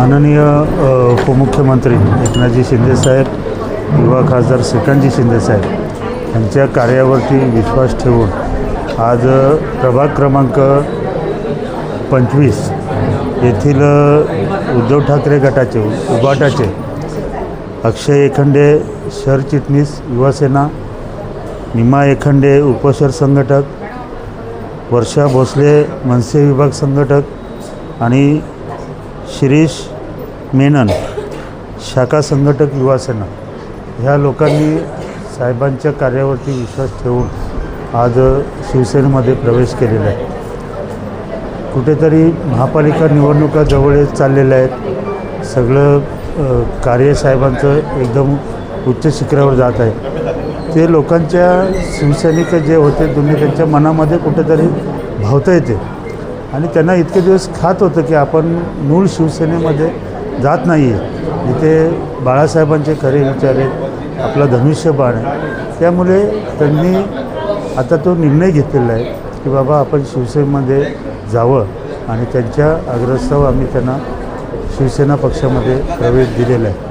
माननीय उपमुख्यमंत्री एकनाथजी शिंदेसाहेब युवा खासदार श्रीकांतजी शिंदेसाहेब यांच्या कार्यावरती विश्वास ठेवून आज प्रभाग क्रमांक पंचवीस येथील उद्धव ठाकरे गटाचे उबाटाचे अक्षय एखंडे सरचिटणीस युवासेना निमा एखंडे उपशर संघटक वर्षा भोसले मनसे विभाग संघटक आणि शिरीष मेनन शाखा संघटक युवासेना ह्या लोकांनी साहेबांच्या कार्यावरती विश्वास ठेवून आज शिवसेनेमध्ये प्रवेश केलेला आहे. कुठेतरी महापालिका निवडणुका जवळ चाललेल्या आहेत. सगळं कार्य साहेबांचं एकदम उच्च शिखरावर जात आहे. ते लोकांच्या शिवसैनिक जे होते तुम्ही त्यांच्या मनामध्ये कुठेतरी भावता येते. आणि त्यांना इतके दिवस खात होतं की आपण मूळ शिवसेनेमध्ये जात नाही आहे इथे बाळासाहेबांचे खरे विचार आहेत आपला धनुष्यबाण आहे. त्यामुळे त्यांनी आता तो निर्णय घेतलेला आहे की बाबा आपण शिवसेनेमध्ये जावं आणि त्यांच्या आग्रहास्तव आम्ही त्यांना शिवसेना पक्षामध्ये प्रवेश दिलेला आहे.